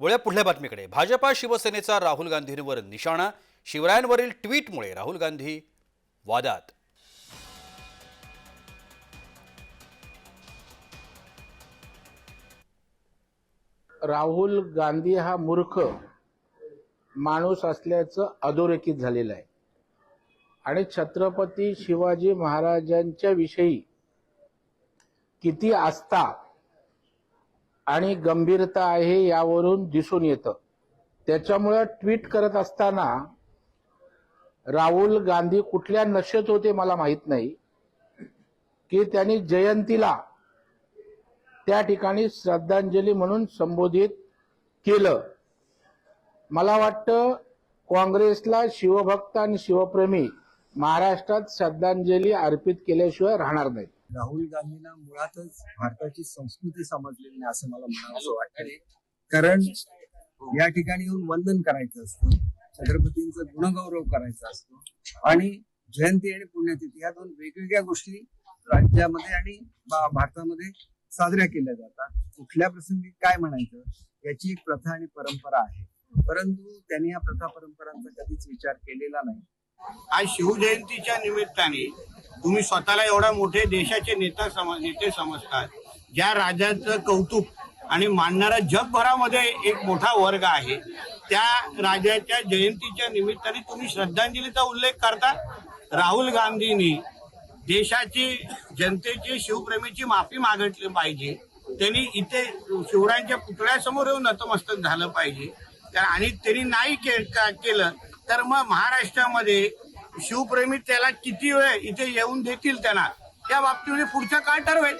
वळ्या पुढल्या बातमीकडे. भाजपा शिवसेनेचा राहुल गांधींवर निशाणा शिवरायांवरील ट्विटमुळे राहुल गांधी वादात. राहुल गांधी हा मूर्ख माणूस असल्याचं अधोरेखित झालेलं आहे. आणि छत्रपती शिवाजी महाराजांच्या विषयी किती आस्था आणि गंभीरता आहे यावरून दिसून येतं. त्याच्यामुळं ट्विट करत असताना राहुल गांधी कुठल्या नशेत होते मला माहीत नाही. की त्यांनी जयंतीला त्या ठिकाणी श्रद्धांजली म्हणून संबोधित केलं. मला वाटतं काँग्रेसला शिवभक्त आणि शिवप्रेमी महाराष्ट्रात श्रद्धांजली अर्पित केल्याशिवाय राहणार नाही राहुल गांधींना मुळातच भारताची संस्कृती समजलेली नाही असं मला म्हणावं वाटतंय. कारण या ठिकाणी येऊन वंदन करायचं असतं. छत्रपतींचा गुणगौरव करायचा असतो. आणि जयंती आणि पुण्यतिथी या दोन वेगवेगळ्या गोष्टी राज्यामध्ये आणि भारतामध्ये साजऱ्या केल्या जातात. कुठल्या प्रसंगी काय म्हणायचं याची एक प्रथा आणि परंपरा आहे. परंतु त्यांनी या प्रथा परंपरांचा कधीच विचार केलेला नाही. आज शिवजयंतीच्या निमित्ताने तुम्ही स्वतःला एवढा मोठे देशाचे नेता समज नेते समजतात ज्या राजाचं कौतुक आणि मानणारा जगभरामध्ये एक मोठा वर्ग आहे त्या राजाच्या जयंतीच्या निमित्ताने तुम्ही श्रद्धांजलीचा उल्लेख करता? राहुल गांधींनी देशाची जनतेची शिवप्रेमीची माफी मागितली पाहिजे. त्यांनी इथे शिवरायांच्या पुतळ्यासमोर येऊन नतमस्तक झालं पाहिजे. तर आणि त्यांनी नाही के- का- केलं तर मग महाराष्ट्रामध्ये शिवप्रेमी त्याला किती वेळ इथे येऊन देतील त्यांना? त्या बाबतीमध्ये पुढच्या काळ ठरवेल?